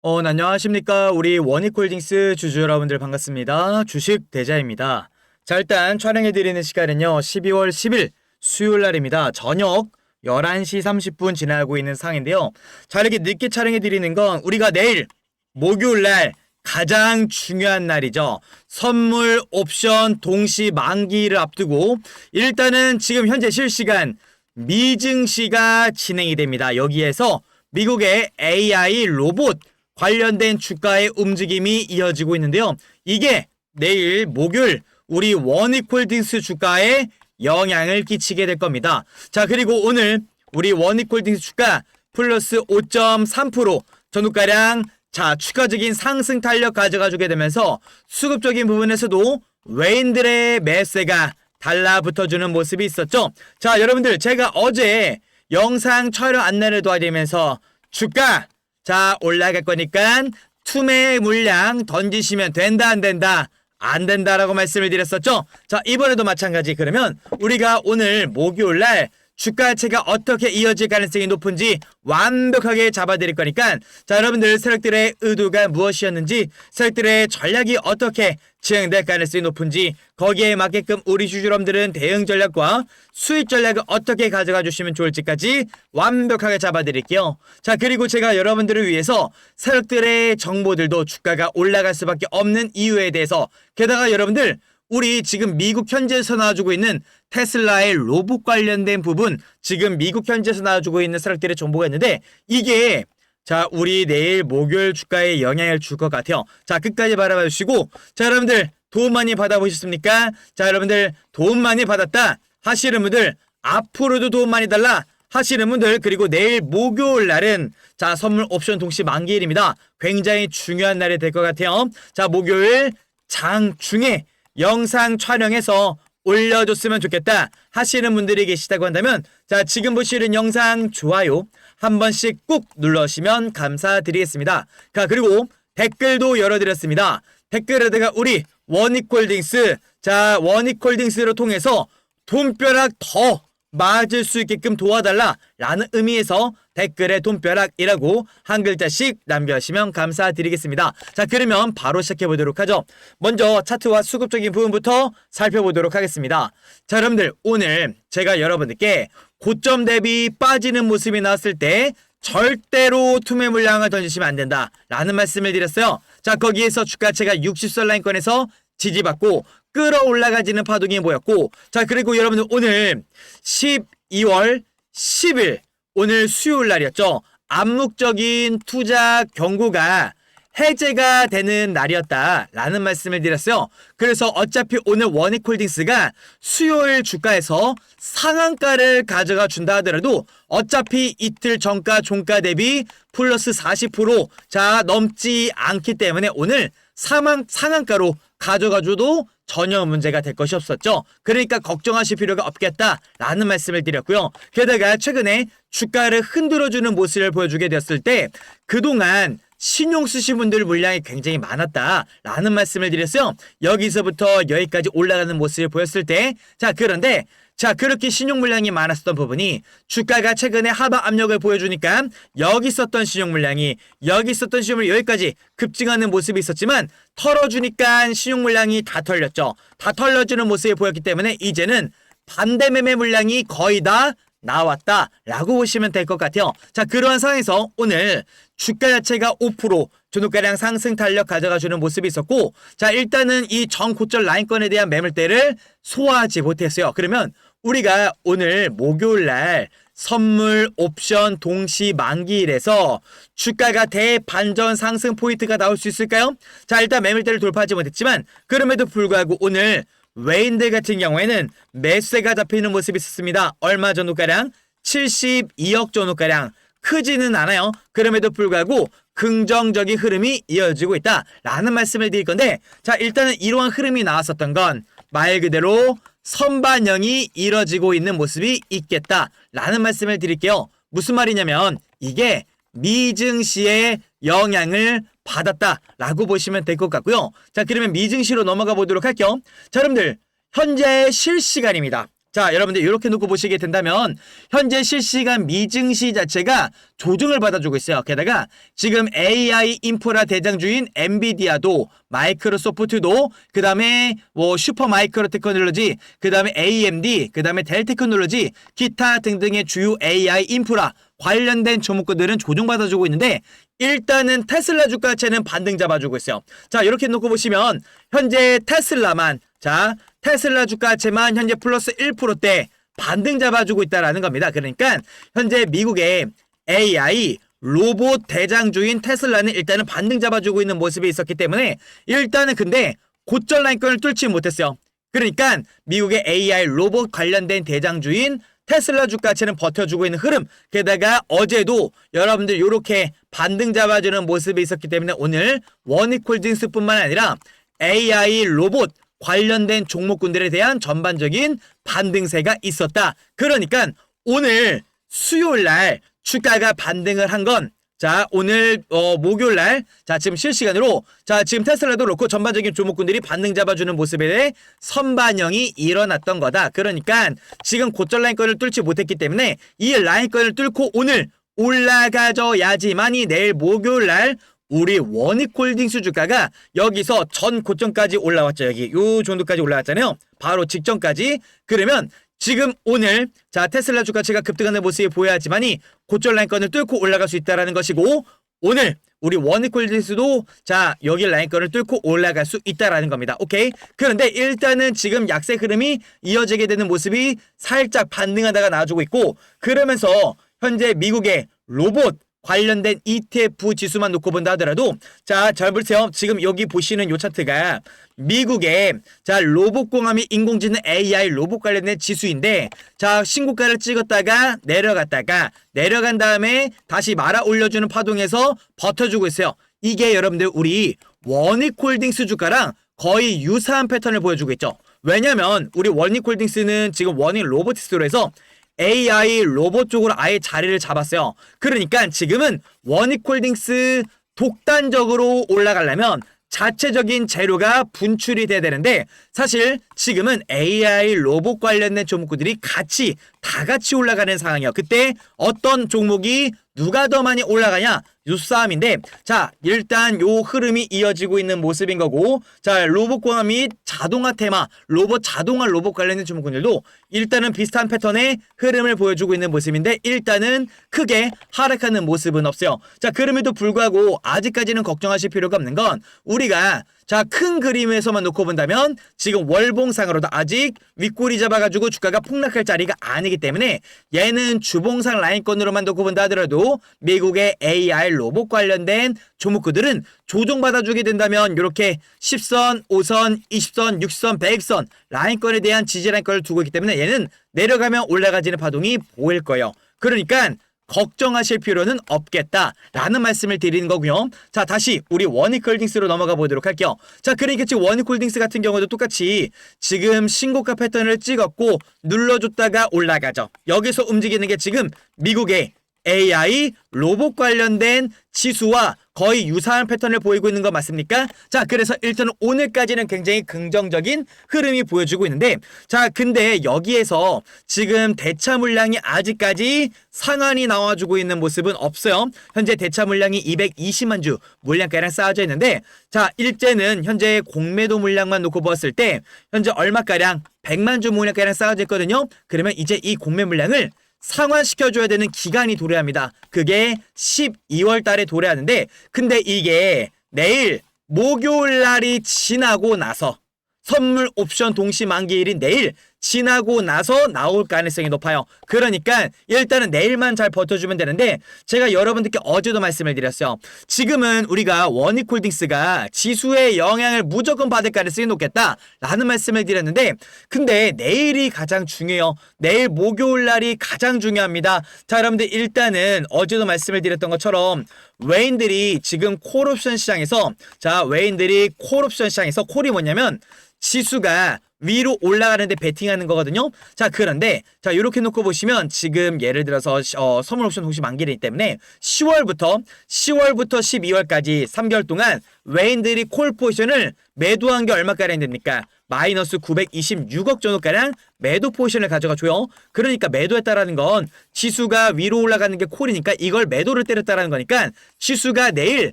어, 네, 안녕하십니까. 우리 원익홀딩스 주주 여러분들 반갑습니다. 주식 대자입니다. 자, 일단 촬영해드리는 시간은요, 12월 10일 수요일 날입니다. 저녁 11시 30분 지나고 있는 상인데요. 자, 이렇게 늦게 촬영해드리는 건 우리가 내일 목요일 날 가장 중요한 날이죠. 선물 옵션 동시 만기를 앞두고 일단은 지금 현재 실시간 미증시가 진행이 됩니다. 여기에서 미국의 AI 로봇 관련된 주가의 움직임이 이어지고 있는데요. 이게 내일 목요일 우리 원익홀딩스 주가에 영향을 끼치게 될 겁니다. 자, 그리고 오늘 우리 원익홀딩스 주가 플러스 5.3% 전후가량 자, 추가적인 상승 탄력 가져가주게 되면서 수급적인 부분에서도 외인들의 매세가 달라붙어주는 모습이 있었죠. 자, 여러분들 제가 어제 영상 촬영 안내를 도와드리면서 주가 자 올라갈 거니까 투매 물량 던지시면 된다 안 된다 안 된다라고 말씀을 드렸었죠. 자 이번에도 마찬가지 그러면 우리가 오늘 목요일 날 주가 자체가 어떻게 이어질 가능성이 높은지 완벽하게 잡아드릴 거니까 자 여러분들 세력들의 의도가 무엇이었는지 세력들의 전략이 어떻게 진행될 가능성이 높은지 거기에 맞게끔 우리 주주님들은 대응 전략과 수익 전략을 어떻게 가져가 주시면 좋을지까지 완벽하게 잡아드릴게요. 자 그리고 제가 여러분들을 위해서 세력들의 정보들도 주가가 올라갈 수밖에 없는 이유에 대해서 게다가 여러분들 우리 지금 미국 현지에서 나와주고 있는 테슬라의 로봇 관련된 부분 지금 미국 현지에서 나와주고 있는 세력들의 정보가 있는데 이게 자 우리 내일 목요일 주가에 영향을 줄 것 같아요. 자 끝까지 바라봐 주시고 자 여러분들 도움 많이 받아보셨습니까? 자 여러분들 도움 많이 받았다 하시는 분들 앞으로도 도움 많이 달라 하시는 분들 그리고 내일 목요일 날은 자 선물 옵션 동시 만기일입니다. 굉장히 중요한 날이 될 것 같아요. 자 목요일 장중에 영상 촬영해서 올려줬으면 좋겠다 하시는 분들이 계시다고 한다면 자 지금 보시는 영상 좋아요 한 번씩 꾹 눌러주시면 감사드리겠습니다. 자 그리고 댓글도 열어드렸습니다. 댓글에다가 우리 원익홀딩스 자 원익홀딩스를 통해서 돈벼락 더 맞을 수 있게끔 도와달라 라는 의미에서 댓글에 돈벼락이라고 한 글자씩 남겨주시면 감사드리겠습니다. 자 그러면 바로 시작해 보도록 하죠. 먼저 차트와 수급적인 부분부터 살펴보도록 하겠습니다. 자 여러분들 오늘 제가 여러분들께 고점 대비 빠지는 모습이 나왔을 때 절대로 투매 물량을 던지시면 안 된다 라는 말씀을 드렸어요. 자 거기에서 주가체가 60선 라인권에서 지지받고 끌어올라가지는 파동이 보였고 자 그리고 여러분들 오늘 12월 10일 오늘 수요일 날이었죠. 암묵적인 투자 경고가 해제가 되는 날이었다라는 말씀을 드렸어요. 그래서 어차피 오늘 원익홀딩스가 수요일 주가에서 상한가를 가져가 준다 하더라도 어차피 이틀 전가 종가 대비 플러스 40%자 넘지 않기 때문에 오늘 상한, 상한가로 가져가줘도 전혀 문제가 될 것이 없었죠. 그러니까 걱정하실 필요가 없겠다라는 말씀을 드렸고요. 게다가 최근에 주가를 흔들어주는 모습을 보여주게 되었을 때 그동안 신용 쓰신 분들 물량이 굉장히 많았다라는 말씀을 드렸어요. 여기서부터 여기까지 올라가는 모습을 보였을 때, 자, 그런데 자, 그렇게 신용 물량이 많았었던 부분이 주가가 최근에 하방 압력을 보여주니까 여기 있었던 신용 물량이 여기 있었던 신용 물량이 여기까지 급증하는 모습이 있었지만 털어주니까 신용 물량이 다 털렸죠. 다 털려주는 모습이 보였기 때문에 이제는 반대 매매 물량이 거의 다 나왔다라고 보시면 될 것 같아요. 자, 그러한 상황에서 오늘 주가 자체가 5% 주노가량 상승 탄력 가져가주는 모습이 있었고, 자, 일단은 이 전고점 라인권에 대한 매물대를 소화하지 못했어요. 그러면 우리가 오늘 목요일 날 선물 옵션 동시 만기일에서 주가가 대반전 상승 포인트가 나올 수 있을까요? 자, 일단 매물대를 돌파하지 못했지만, 그럼에도 불구하고 오늘 외인들 같은 경우에는 매수가 잡히는 모습이 있었습니다. 얼마 정도가량? 72억 정도가량. 크지는 않아요. 그럼에도 불구하고 긍정적인 흐름이 이어지고 있다 라는 말씀을 드릴 건데 자 일단은 이러한 흐름이 나왔었던 건 말 그대로 선반영이 이뤄지고 있는 모습이 있겠다 라는 말씀을 드릴게요. 무슨 말이냐면 이게 미증시의 영향을 받았다 라고 보시면 될 것 같고요. 자, 그러면 미증시로 넘어가 보도록 할게요. 자, 여러분들 현재 실시간입니다. 자, 여러분들 이렇게 놓고 보시게 된다면 현재 실시간 미증시 자체가 조정을 받아주고 있어요. 게다가 지금 AI 인프라 대장주인 엔비디아도 마이크로소프트도 그 다음에 뭐 슈퍼 마이크로 테크놀로지, 그 다음에 AMD, 그 다음에 델 테크놀로지, 기타 등등의 주요 AI 인프라 관련된 종목들은 조정받아주고 있는데 일단은 테슬라 주가채는 반등 잡아주고 있어요. 자, 이렇게 놓고 보시면 현재 테슬라만 자, 테슬라 주가채만 현재 플러스 1%대 반등 잡아주고 있다라는 겁니다. 그러니까 현재 미국의 AI 로봇 대장주인 테슬라는 일단은 반등 잡아주고 있는 모습이 있었기 때문에 일단은 근데 고점 라인권을 뚫지 못했어요. 그러니까 미국의 AI 로봇 관련된 대장주인 테슬라 주가치는 버텨주고 있는 흐름. 게다가 어제도 여러분들 이렇게 반등 잡아주는 모습이 있었기 때문에 오늘 원익홀딩스뿐만 아니라 AI 로봇 관련된 종목군들에 대한 전반적인 반등세가 있었다. 그러니까 오늘 수요일 날 주가가 반등을 한 건 자, 오늘 어 목요일 날 자, 지금 실시간으로 자, 지금 테슬라도 그렇고 전반적인 종목군들이 반등 잡아주는 모습에 대해 선반영이 일어났던 거다. 그러니까 지금 고점 라인권을 뚫지 못했기 때문에 이 라인권을 뚫고 오늘 올라가줘야지만이 내일 목요일 날 우리 원익홀딩스 주가가 여기서 전 고점까지 올라왔죠. 여기 요 정도까지 올라왔잖아요. 바로 직전까지. 그러면 지금 오늘 자 테슬라 주가치가 급등하는 모습이 보여야지만이 고점 라인권을 뚫고 올라갈 수 있다라는 것이고 오늘 우리 원익홀딩스도 자 여기 라인권을 뚫고 올라갈 수 있다라는 겁니다. 오케이. 그런데 일단은 지금 약세 흐름이 이어지게 되는 모습이 살짝 반등하다가 나와주고 있고 그러면서 현재 미국의 로봇 관련된 ETF 지수만 놓고 본다 하더라도 자, 잘 보세요. 지금 여기 보시는 요 차트가 미국의 자, 로봇공학이 인공지능 AI 로봇 관련된 지수인데 자, 신고가를 찍었다가 내려갔다가 내려간 다음에 다시 말아 올려주는 파동에서 버텨주고 있어요. 이게 여러분들 우리 원익홀딩스 주가랑 거의 유사한 패턴을 보여주고 있죠. 왜냐면 우리 원익홀딩스는 지금 원익 로보티스로 해서 AI 로봇 쪽으로 아예 자리를 잡았어요. 그러니까 지금은 원익홀딩스 독단적으로 올라가려면 자체적인 재료가 분출이 돼야 되는데 사실 지금은 AI 로봇 관련된 종목들이 같이 다 같이 올라가는 상황이에요. 그때 어떤 종목이 누가 더 많이 올라가냐? 요 싸움인데 자 일단 요 흐름이 이어지고 있는 모습인 거고 자 로봇 공학 및 자동화 테마 로봇 자동화 로봇 관련된 종목들도 일단은 비슷한 패턴의 흐름을 보여주고 있는 모습인데 일단은 크게 하락하는 모습은 없어요. 자 그럼에도 불구하고 아직까지는 걱정하실 필요가 없는 건 우리가 자, 큰 그림에서만 놓고 본다면 지금 월봉상으로도 아직 윗꼬리 잡아가지고 주가가 폭락할 자리가 아니기 때문에 얘는 주봉상 라인권으로만 놓고 본다 하더라도 미국의 AI 로봇 관련된 종목구들은 조정받아주게 된다면 이렇게 10선, 5선, 20선, 6선, 100선 라인권에 대한 지지 라인권을 두고 있기 때문에 얘는 내려가면 올라가지는 파동이 보일 거예요. 그러니까 걱정하실 필요는 없겠다라는 말씀을 드리는 거고요. 자, 다시 우리 원익홀딩스로 넘어가 보도록 할게요. 자, 그러니까 지금 원익홀딩스 같은 경우도 똑같이 지금 신고가 패턴을 찍었고 눌러줬다가 올라가죠. 여기서 움직이는 게 지금 미국의 AI 로봇 관련된 지수와 거의 유사한 패턴을 보이고 있는 거 맞습니까? 자, 그래서 일단 오늘까지는 굉장히 긍정적인 흐름이 보여주고 있는데, 자, 근데 여기에서 지금 대차 물량이 아직까지 상한이 나와주고 있는 모습은 없어요. 현재 대차 물량이 220만 주 물량가량 쌓여져 있는데, 자, 일제는 현재 공매도 물량만 놓고 보았을 때, 현재 얼마가량 100만 주 물량가량 쌓여져 있거든요. 그러면 이제 이 공매 물량을 상환시켜줘야 되는 기간이 도래합니다. 그게 12월 달에 도래하는데, 근데 이게 내일 목요일 날이 지나고 나서 선물 옵션 동시 만기일인 내일 지나고 나서 나올 가능성이 높아요. 그러니까 일단은 내일만 잘 버텨주면 되는데 제가 여러분들께 어제도 말씀을 드렸어요. 지금은 우리가 원익홀딩스가 지수의 영향을 무조건 받을 가능성이 높겠다라는 말씀을 드렸는데 근데 내일이 가장 중요해요. 내일 목요일 날이 가장 중요합니다. 자 여러분들 일단은 어제도 말씀을 드렸던 것처럼 외인들이 지금 콜옵션 시장에서 자 외인들이 콜옵션 시장에서 콜이 뭐냐면 지수가 위로 올라가는데 베팅하는 거거든요. 자, 그런데 자, 이렇게 놓고 보시면 지금 예를 들어서 시- 어, 선물 옵션 혹시 만기이기 때문에 10월부터 10월부터 12월까지 3개월 동안 외인들이 콜 포지션을 매도한 게 얼마가량 됩니까? 마이너스 926억 정도가량 매도 포지션을 가져가줘요. 그러니까 매도했다라는 건 지수가 위로 올라가는 게 콜이니까 이걸 매도를 때렸다라는 거니까 지수가 내일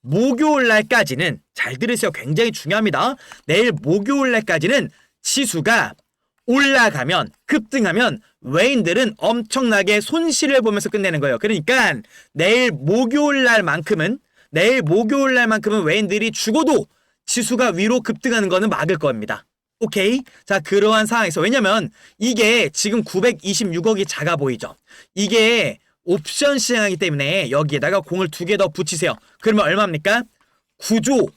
목요일 날까지는 잘 들으세요. 굉장히 중요합니다. 내일 목요일 날까지는 지수가 올라가면 급등하면 외인들은 엄청나게 손실을 보면서 끝내는 거예요. 그러니까 내일 목요일 날만큼은 내일 목요일 날만큼은 외인들이 죽어도 지수가 위로 급등하는 거는 막을 겁니다. 오케이? 자, 그러한 상황에서 왜냐면 이게 지금 926억이 작아 보이죠. 이게 옵션 시장이기 때문에 여기에다가 공을 두 개 더 붙이세요. 그러면 얼마입니까? 9조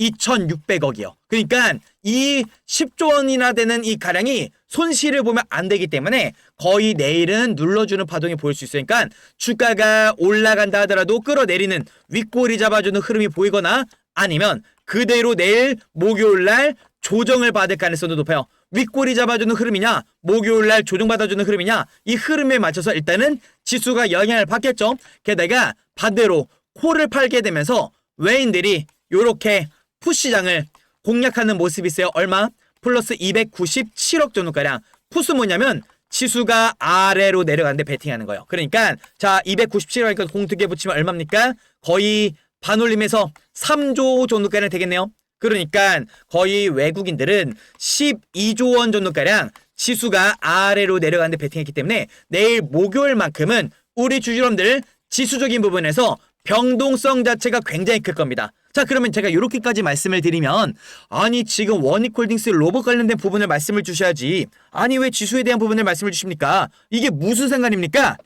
2,600억이요. 그러니까 이 10조 원이나 되는 이 가량이 손실을 보면 안 되기 때문에 거의 내일은 눌러주는 파동이 보일 수 있으니까 주가가 올라간다 하더라도 끌어내리는 윗꼬리 잡아주는 흐름이 보이거나 아니면 그대로 내일 목요일 날 조정을 받을 가능성도 높아요. 윗꼬리 잡아주는 흐름이냐, 목요일 날 조정받아주는 흐름이냐, 이 흐름에 맞춰서 일단은 지수가 영향을 받겠죠. 게다가 반대로 콜을 팔게 되면서 외인들이 요렇게 푸시장을 공략하는 모습이 있어요. 얼마? 플러스 297억 정도가량. 푸스 뭐냐면 지수가 아래로 내려가는데 베팅하는 거예요. 그러니까 자 297억이니까 공 두 개 붙이면 얼마입니까? 거의 반올림에서 3조 정도가량 되겠네요. 그러니까 거의 외국인들은 12조 원 정도가량 지수가 아래로 내려가는데 베팅했기 때문에 내일 목요일만큼은 우리 주주님들 지수적인 부분에서 병동성 자체가 굉장히 클 겁니다. 자 그러면 제가 이렇게까지 말씀을 드리면 아니 지금 원익홀딩스 로봇 관련된 부분을 말씀을 주셔야지 아니 왜 지수에 대한 부분을 말씀을 주십니까? 이게 무슨 상관입니까?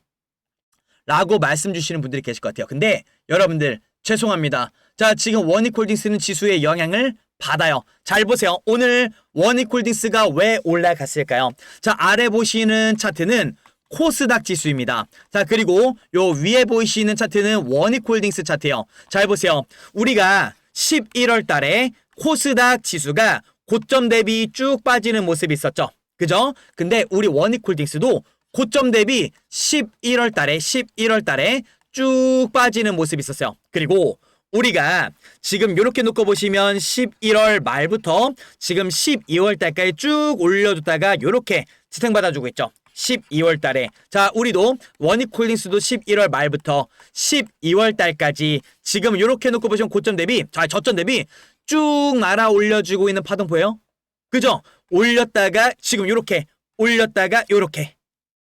라고 말씀 주시는 분들이 계실 것 같아요. 근데 여러분들 죄송합니다. 자, 지금 원익홀딩스는 지수의 영향을 받아요. 잘 보세요. 오늘 원익홀딩스가 왜 올라갔을까요? 자, 아래 보시는 차트는 코스닥 지수입니다. 자, 그리고 요 위에 보이시는 차트는 원익홀딩스 차트예요. 잘 보세요. 우리가 11월 달에 코스닥 지수가 고점 대비 쭉 빠지는 모습이 있었죠. 그죠? 근데 우리 원익홀딩스도 고점 대비 11월 달에 11월 달에 쭉 빠지는 모습이 있었어요. 그리고 우리가 지금 이렇게 놓고 보시면 11월 말부터 지금 12월 달까지 쭉 올려줬다가 이렇게 지탱받아주고 있죠. 12월 달에 자 우리도 원익홀딩스도 11월 말부터 12월 달까지 지금 이렇게 놓고 보시면 고점 대비 자 저점 대비 쭉 말아 올려주고 있는 파동 보여요? 그죠? 올렸다가 지금 이렇게 올렸다가 이렇게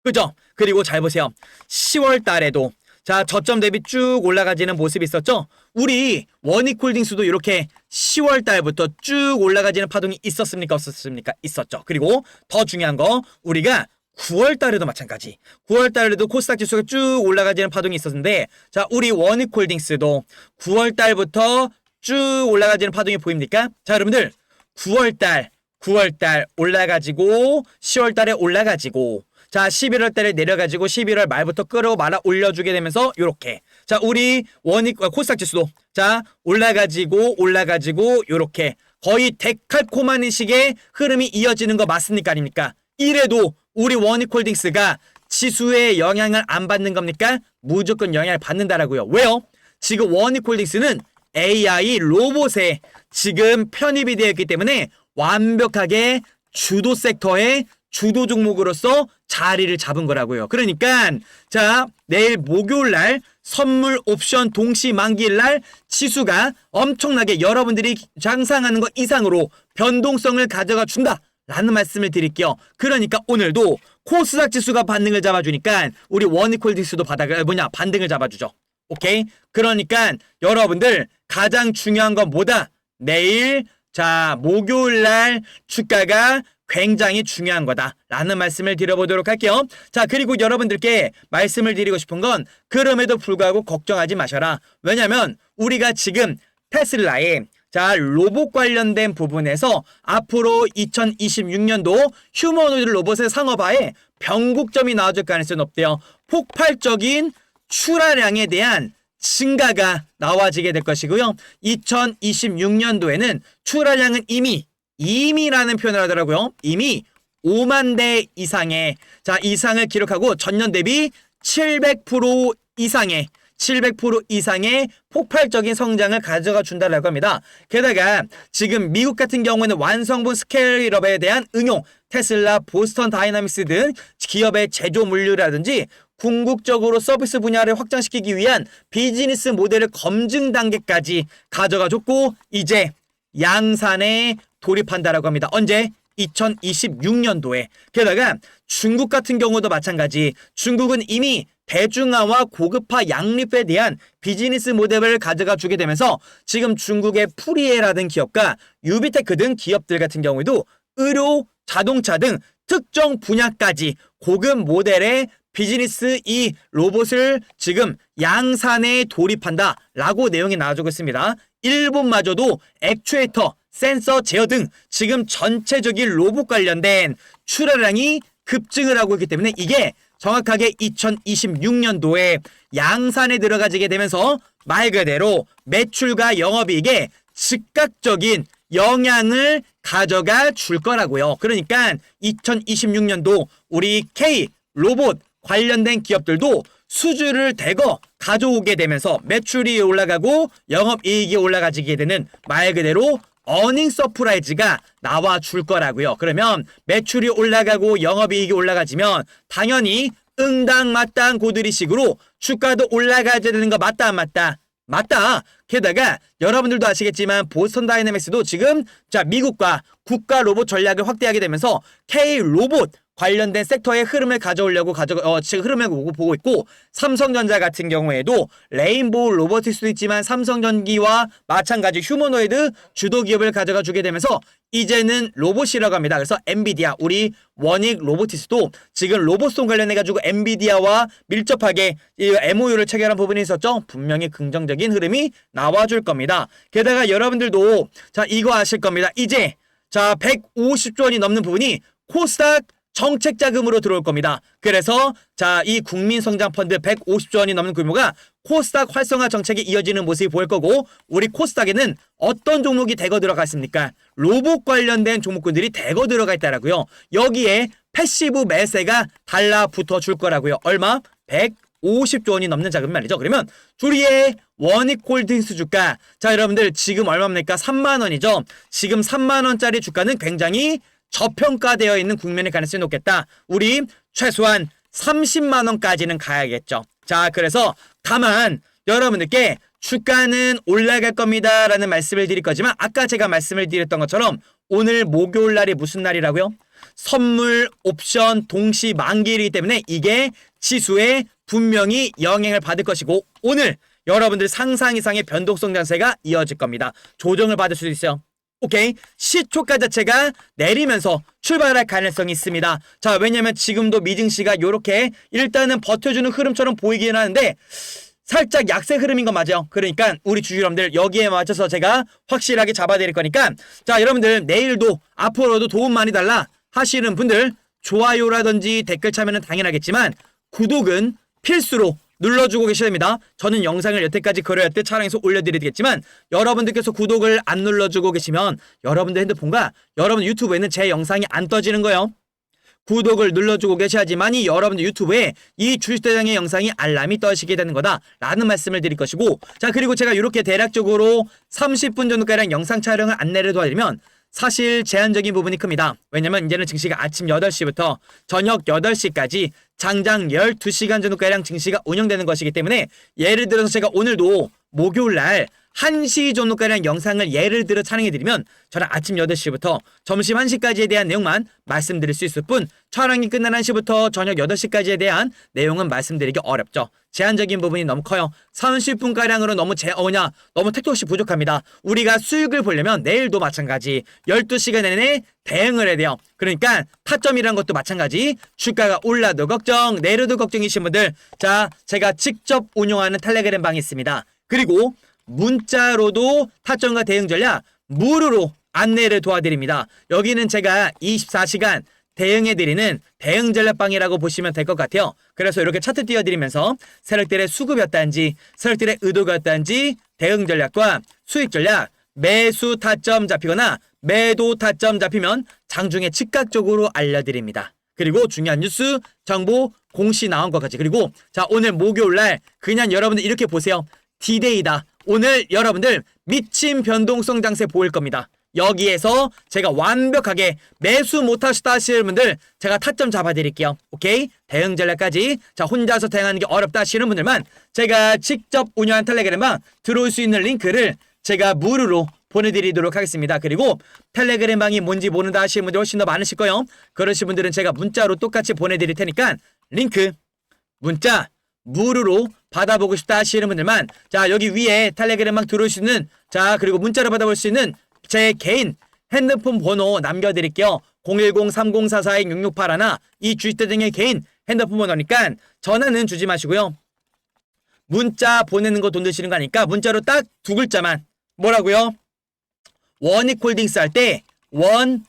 그죠? 그리고 잘 보세요. 10월 달에도 자 저점 대비 쭉 올라가지는 모습이 있었죠? 우리 원익홀딩스도 이렇게 10월 달부터 쭉 올라가지는 파동이 있었습니까? 없었습니까? 있었죠. 그리고 더 중요한 거 우리가 9월 달에도 마찬가지. 9월 달에도 코스닥 지수가 쭉 올라가지는 파동이 있었는데 자 우리 원익홀딩스도 9월 달부터 쭉 올라가지는 파동이 보입니까? 자 여러분들 9월 달 9월 달 올라가지고 10월 달에 올라가지고 자 11월 달에 내려가지고 11월 말부터 끌어 말아 올려주게 되면서 요렇게 자 우리 원익 어, 코스닥 지수도 자 올라가지고 올라가지고 요렇게 거의 데칼코마니 식의 흐름이 이어지는 거 맞습니까 아닙니까 이래도 우리 원익홀딩스가 지수의 영향을 안 받는 겁니까 무조건 영향을 받는다라고요 왜요 지금 원익홀딩스는 AI 로봇에 지금 편입이 되어 있기 때문에 완벽하게 주도 섹터의 주도 종목으로서 자리를 잡은 거라고요. 그러니까 자 내일 목요일 날 선물 옵션 동시 만기일 날 지수가 엄청나게 여러분들이 장상하는 것 이상으로 변동성을 가져가 준다. 라는 말씀을 드릴게요. 그러니까 오늘도 코스닥 지수가 반등을 잡아주니까 우리 원익홀딩스도 바닥을 뭐냐 반등을 잡아주죠. 오케이? 그러니까 여러분들 가장 중요한 건 뭐다? 내일 자 목요일 날 주가가 굉장히 중요한 거다 라는 말씀을 드려보도록 할게요 자 그리고 여러분들께 말씀을 드리고 싶은 건 그럼에도 불구하고 걱정하지 마셔라 왜냐면 우리가 지금 테슬라에 자 로봇 관련된 부분에서 앞으로 2026년도 휴머노이드 로봇의 상업화에 변곡점이 나와줄 가능성이 높대요 폭발적인 출하량에 대한 증가가 나와지게 될 것이고요. 2026년도에는 출하량은 이미 이미라는 표현을 하더라고요. 이미 5만 대 이상의 자 이상을 기록하고 전년 대비 700% 이상의 700% 이상의 폭발적인 성장을 가져가 준다라고 합니다. 게다가 지금 미국 같은 경우에는 완성분 스케일업에 대한 응용, 테슬라, 보스턴 다이나믹스 등 기업의 제조 물류라든지 궁극적으로 서비스 분야를 확장시키기 위한 비즈니스 모델을 검증 단계까지 가져가 줬고 이제 양산에 돌입한다라고 합니다. 언제? 2026년도에. 게다가 중국 같은 경우도 마찬가지. 중국은 이미 대중화와 고급화 양립에 대한 비즈니스 모델을 가져가 주게 되면서 지금 중국의 프리에라든 기업과 유비테크 등 기업들 같은 경우에도 의료, 자동차 등 특정 분야까지 고급 모델의 비즈니스 이 로봇을 지금 양산에 돌입한다 라고 내용이 나와주고 있습니다. 일본마저도 액추에이터, 센서 제어 등 지금 전체적인 로봇 관련된 출하량이 급증을 하고 있기 때문에 이게 정확하게 2026년도에 양산에 들어가지게 되면서 말 그대로 매출과 영업이익에 즉각적인 영향을 가져가 줄 거라고요. 그러니까 2026년도 우리 K 로봇 관련된 기업들도 수주를 대거 가져오게 되면서 매출이 올라가고 영업이익이 올라가지게 되는 말 그대로 어닝 서프라이즈가 나와 줄 거라고요. 그러면 매출이 올라가고 영업이익이 올라가지면 당연히 응당 맞당 고드리식으로 주가도 올라가야 되는 거 맞다 안 맞다? 맞다. 게다가 여러분들도 아시겠지만 보스턴 다이내믹스도 지금 자 미국과 국가 로봇 전략을 확대하게 되면서 K 로봇 관련된 섹터의 흐름을 가져오려고 가져 어, 지금 흐름을 보고, 있고 삼성전자 같은 경우에도 레인보우 로봇일 수도 있지만 삼성전기와 마찬가지 휴머노이드 주도 기업을 가져가 주게 되면서 이제는 로봇이라고 합니다. 그래서 엔비디아 우리 원익 로보티스도 지금 로봇송 관련해 가지고 엔비디아와 밀접하게 이 MOU를 체결한 부분이 있었죠. 분명히 긍정적인 흐름이 나와줄 겁니다. 게다가 여러분들도 자 이거 아실 겁니다. 이제 자 150조 원이 넘는 부분이 코스닥 정책 자금으로 들어올 겁니다. 그래서 자 이 국민 성장 펀드 150조 원이 넘는 규모가 코스닥 활성화 정책에 이어지는 모습이 보일 거고 우리 코스닥에는 어떤 종목이 대거 들어가 있습니까? 로봇 관련된 종목군들이 대거 들어가 있다라고요. 여기에 패시브 매세가 달라붙어 줄 거라고요. 얼마? 150조 원이 넘는 자금 말이죠. 그러면 둘이의 원익홀딩스 주가 자 여러분들 지금 얼마입니까? 3만 원이죠. 지금 3만 원짜리 주가는 굉장히 저평가되어 있는 국면의 가능성이 높겠다. 우리 최소한 30만 원까지는 가야겠죠. 자, 그래서 다만 여러분들께 주가는 올라갈 겁니다 라는 말씀을 드릴 거지만 아까 제가 말씀을 드렸던 것처럼 오늘 목요일 날이 무슨 날이라고요? 선물 옵션 동시 만기이기 때문에 이게 지수에 분명히 영향을 받을 것이고 오늘 여러분들 상상 이상의 변동성 장세가 이어질 겁니다. 조정을 받을 수도 있어요. 오케이 시초가 자체가 내리면서 출발할 가능성이 있습니다. 자 왜냐면 지금도 미증시가 이렇게 일단은 버텨주는 흐름처럼 보이긴 하는데 살짝 약세 흐름인 건 맞아요. 그러니까 우리 주주 여러분들 여기에 맞춰서 제가 확실하게 잡아드릴 거니까 자 여러분들 내일도 앞으로도 도움 많이 달라 하시는 분들 좋아요라든지 댓글 참여는 당연하겠지만 구독은 필수로 눌러주고 계셔야 됩니다. 저는 영상을 여태까지 그려왔듯 촬영해서 올려드리겠지만 여러분들께서 구독을 안 눌러주고 계시면 여러분들 핸드폰과 여러분 유튜브에는 제 영상이 안 떠지는 거예요. 구독을 눌러주고 계셔야지만이 여러분들 유튜브에 이 주식대장의 영상이 알람이 떠지게 되는 거다 라는 말씀을 드릴 것이고 자 그리고 제가 이렇게 대략적으로 30분 정도가량 영상 촬영을 안내를 도와드리면 사실 제한적인 부분이 큽니다. 왜냐면 이제는 증시가 아침 8시부터 저녁 8시까지 장장 12시간 정도가량 증시가 운영되는 것이기 때문에 예를 들어서 제가 오늘도 목요일 날 1시 정도가량 영상을 예를 들어 촬영해드리면 저는 아침 8시부터 점심 1시까지에 대한 내용만 말씀드릴 수 있을 뿐 촬영이 끝난 1시부터 저녁 8시까지에 대한 내용은 말씀드리기 어렵죠. 제한적인 부분이 너무 커요. 30분가량으로 너무 제, 어냐, 너무 택도 없이 부족합니다. 우리가 수익을 보려면 내일도 마찬가지 12시간 내내 대응을 해야 돼요. 그러니까 타점이란 것도 마찬가지 주가가 올라도 걱정, 내려도 걱정이신 분들 자, 제가 직접 운영하는 텔레그램 방이 있습니다. 그리고 문자로도 타점과 대응 전략 무료로 안내를 도와드립니다. 여기는 제가 24시간 대응해드리는 대응 전략방이라고 보시면 될 것 같아요. 그래서 이렇게 차트 띄워드리면서 세력들의 수급이었단지, 세력들의 의도가 었단지 대응 전략과 수익 전략 매수 타점 잡히거나 매도 타점 잡히면 장중에 즉각적으로 알려드립니다. 그리고 중요한 뉴스, 정보, 공시 나온 것까지. 그리고 자 오늘 목요일 날 그냥 여러분들 이렇게 보세요. 디데이다. 오늘 여러분들 미친 변동성 장세 보일 겁니다. 여기에서 제가 완벽하게 매수 못하셨다 하시는 분들 제가 타점 잡아드릴게요. 오케이? 대응 전략까지 자 혼자서 대응하는 게 어렵다 하시는 분들만 제가 직접 운영한 텔레그램방 들어올 수 있는 링크를 제가 무료로 보내드리도록 하겠습니다. 그리고 텔레그램 방이 뭔지 모른다 하시는 분들 훨씬 더 많으실 거예요. 그러신 분들은 제가 문자로 똑같이 보내드릴 테니까 링크 문자 무료로 받아보고 싶다 하시는 분들만 자 여기 위에 텔레그램방 들어올 수 있는 자 그리고 문자로 받아볼 수 있는 제 개인 핸드폰 번호 남겨드릴게요. 010-3044-6681 이 주식대 등의 개인 핸드폰 번호니까 전화는 주지 마시고요. 문자 보내는 거 돈 드시는 거 아니까 문자로 딱 두 글자만 뭐라고요? 원익홀딩스 할 때 원익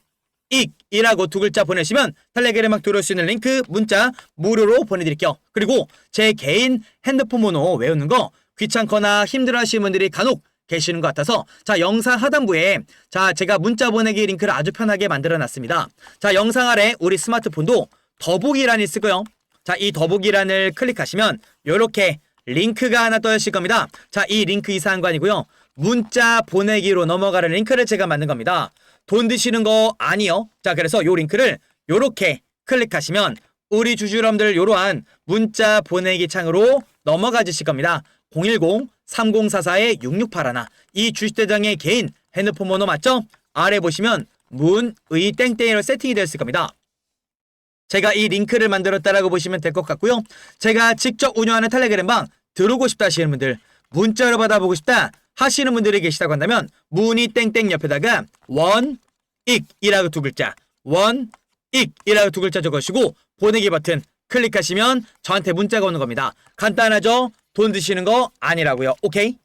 이라고 두 글자 보내시면 텔레그램 막 들어올 수 있는 링크 문자 무료로 보내드릴게요. 그리고 제 개인 핸드폰 번호 외우는 거 귀찮거나 힘들어하시는 분들이 간혹 계시는 것 같아서 자 영상 하단부에 자 제가 문자 보내기 링크를 아주 편하게 만들어 놨습니다. 자 영상 아래 우리 스마트폰도 더보기란이 있을 거요. 자이 더보기란을 클릭하시면 요렇게 링크가 하나 떠있을 겁니다. 자 이 링크 이상한 거 아니고요. 문자 보내기로 넘어가는 링크를 제가 만든 겁니다. 돈 드시는 거 아니요. 자 그래서 요 링크를 요렇게 클릭하시면 우리 주주 여러분들 요러한 문자 보내기 창으로 넘어가 주실 겁니다. 010-3044-6681. 이 주식대장의 개인 핸드폰 번호 맞죠? 아래 보시면 문의 땡땡이로 세팅이 되어 있을 겁니다. 제가 이 링크를 만들었다라고 보시면 될 것 같고요. 제가 직접 운영하는 텔레그램 방 들어오고 싶다 하시는 분들, 문자로 받아보고 싶다 하시는 분들이 계시다고 한다면 문의 땡땡 옆에다가 원익이라고 두 글자, 원익이라고 두 글자 적으시고 보내기 버튼 클릭하시면 저한테 문자가 오는 겁니다. 간단하죠? 돈 드시는 거 아니라고요. 오케이?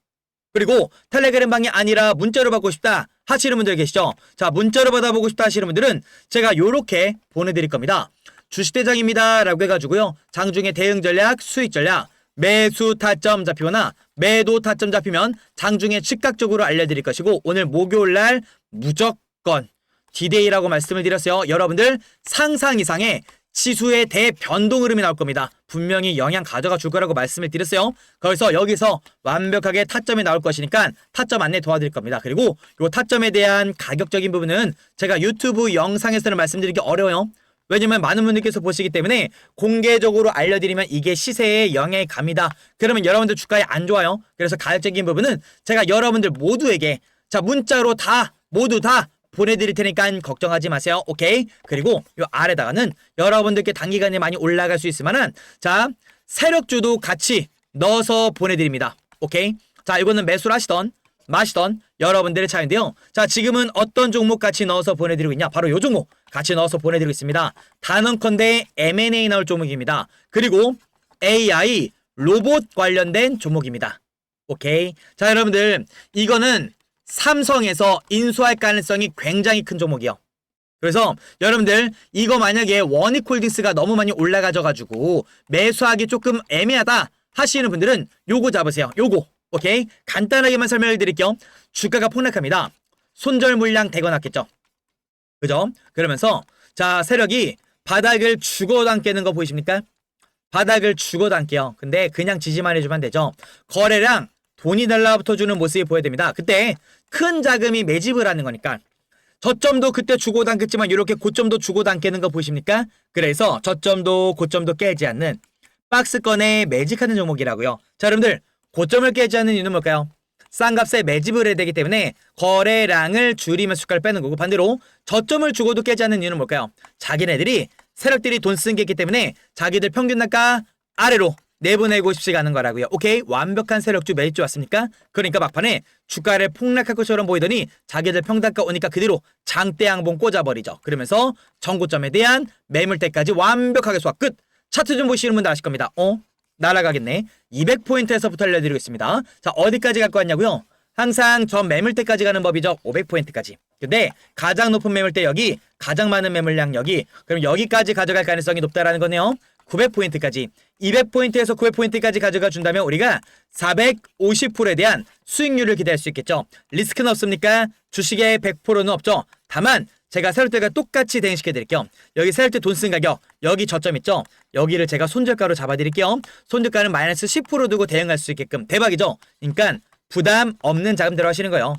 그리고 텔레그램 방이 아니라 문자로 받고 싶다 하시는 분들 계시죠? 자, 문자로 받아보고 싶다 하시는 분들은 제가 요렇게 보내드릴 겁니다. 주식대장입니다. 라고 해가지고요. 장중에 대응 전략, 수익 전략, 매수 타점 잡히거나 매도 타점 잡히면 장중에 즉각적으로 알려드릴 것이고 오늘 목요일 날 무조건 디데이라고 말씀을 드렸어요. 여러분들 상상 이상의 지수의 대변동 흐름이 나올 겁니다. 분명히 영향 가져가 줄 거라고 말씀을 드렸어요. 그래서 여기서 완벽하게 타점이 나올 것이니까 타점 안내 도와드릴 겁니다. 그리고 이 타점에 대한 가격적인 부분은 제가 유튜브 영상에서는 말씀드리기 어려워요. 왜냐면 많은 분들께서 보시기 때문에 공개적으로 알려드리면 이게 시세에 영향이 갑니다. 그러면 여러분들 주가에 안 좋아요. 그래서 가격적인 부분은 제가 여러분들 모두에게 자 문자로 다 모두 다 보내드릴 테니까 걱정하지 마세요. 오케이? 그리고 요 아래다가는 여러분들께 단기간에 많이 올라갈 수 있을 만한 자 세력주도 같이 넣어서 보내드립니다. 오케이? 자 이거는 매수를 하시던 마시던 여러분들의 차인데요. 자 지금은 어떤 종목 같이 넣어서 보내드리고 있냐? 바로 요 종목 같이 넣어서 보내드리고 있습니다. 단언컨대 M&A 나올 종목입니다. 그리고 AI 로봇 관련된 종목입니다. 오케이. 자 여러분들 이거는 삼성에서 인수할 가능성이 굉장히 큰 종목이요. 그래서 여러분들 이거 만약에 원익홀딩스가 너무 많이 올라가져 가지고 매수하기 조금 애매하다 하시는 분들은 요거 잡으세요. 요거. 오케이? 간단하게만 설명을 드릴게요. 주가가 폭락합니다. 손절 물량 대거 났겠죠. 그죠? 그러면서 자, 세력이 바닥을 깨는 거 보이십니까? 바닥을 깨요. 근데 그냥 지지만 해주면 되죠. 거래량 돈이 달라붙어 주는 모습이 보여야 됩니다. 그때 큰 자금이 매집을 하는 거니까 저점도 그때 깼지만 이렇게 고점도 깨는 거 보십니까? 그래서 저점도 고점도 깨지 않는 박스권에 매직하는 종목이라고요. 자 여러분들 고점을 깨지 않는 이유는 뭘까요? 싼 값에 매집을 해야 되기 때문에 거래량을 줄이면서 주가를 빼는 거고 반대로 저점을 주고도 깨지 않는 이유는 뭘까요? 자기네들이 세력들이 돈쓴게 있기 때문에 자기들 평균 단가 아래로 내보내고 싶지가 않은 거라고요. 오케이? 완벽한 세력주 매입주 왔습니까? 그러니까 막판에 주가를 폭락할 것처럼 보이더니 자기들 평단가 오니까 그대로 장대 양봉 꽂아버리죠. 그러면서 정고점에 대한 매물대까지 완벽하게 소화 끝! 차트 좀 보시는 분들 아실 겁니다. 어? 날아가겠네. 200포인트에서부터 알려드리고 있습니다. 자, 어디까지 갖고 왔냐고요? 항상 전 매물대까지 가는 법이죠. 500포인트까지. 근데 가장 높은 매물대 여기, 가장 많은 매물량 여기. 그럼 여기까지 가져갈 가능성이 높다라는 거네요. 900포인트까지 200포인트에서 900포인트까지 가져가 준다면 우리가 450%에 대한 수익률을 기대할 수 있겠죠. 리스크는 없습니까? 주식의 100%는 없죠. 다만 제가 세울 때가 똑같이 대응시켜 드릴게요. 여기 때돈쓴 가격, 여기 저점 있죠? 여기를 제가 손절가로 잡아 드릴게요. 손절가는 마이너스 10% 두고 대응할 수 있게끔 대박이죠? 그러니까 부담 없는 자금 들어가시는 거예요.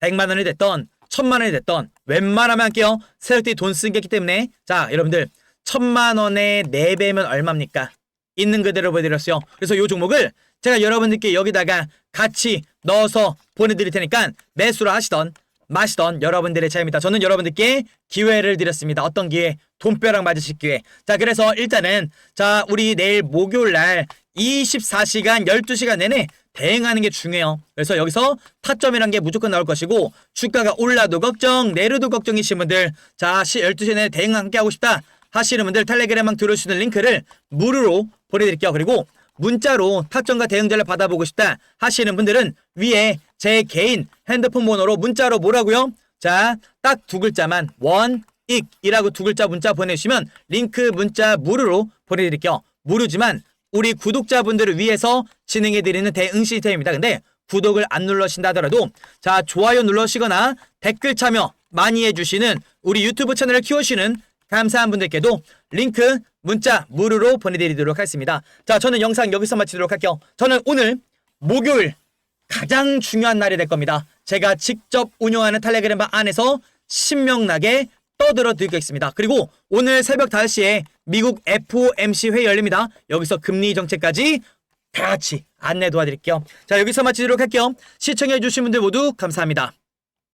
100만 원이 됐던 1000만 원이 됐던 웬만하면 할게요. 때돈 있기 때문에 자, 여러분들 1000만 원에 4배면 얼마입니까? 있는 그대로 보여드렸어요. 그래서 이 종목을 제가 여러분들께 여기다가 같이 넣어서 보내드릴 테니까 매수를 하시던 마시던 여러분들의 차입니다. 저는 여러분들께 기회를 드렸습니다. 어떤 기회? 돈벼락 맞으실 기회. 자, 그래서 일단은 자, 우리 내일 목요일 날 24시간 12시간 내내 대응하는 게 중요해요. 그래서 여기서 타점이란 게 무조건 나올 것이고 주가가 올라도 걱정, 내려도 걱정이신 분들 자, 시 12시 내내 대응 함께 하고 싶다 하시는 분들 텔레그램방 들어올 수 있는 링크를 무료로 보내드릴게요. 그리고 문자로 타점과 대응 전략 받아보고 싶다 하시는 분들은 위에 제 개인 핸드폰 번호로 문자로 뭐라고요? 자, 딱 두 글자만 원익이라고 두 글자 문자 보내주시면 링크 문자 무료로 보내드릴게요. 무료지만 우리 구독자분들을 위해서 진행해드리는 대응 시스템입니다. 근데 구독을 안 눌러신다 하더라도 자 좋아요 눌러시거나 댓글 참여 많이 해주시는 우리 유튜브 채널을 키우시는 감사한 분들께도 링크 문자 무료로 보내드리도록 하겠습니다. 자 저는 영상 여기서 마치도록 할게요. 저는 오늘 목요일 가장 중요한 날이 될 겁니다. 제가 직접 운영하는 텔레그램 방 안에서 신명나게 떠들어 드리겠습니다. 그리고 오늘 새벽 5시에 미국 FOMC 회의 열립니다. 여기서 금리 정책까지 다 같이 안내 도와드릴게요. 자, 여기서 마치도록 할게요. 시청해주신 분들 모두 감사합니다.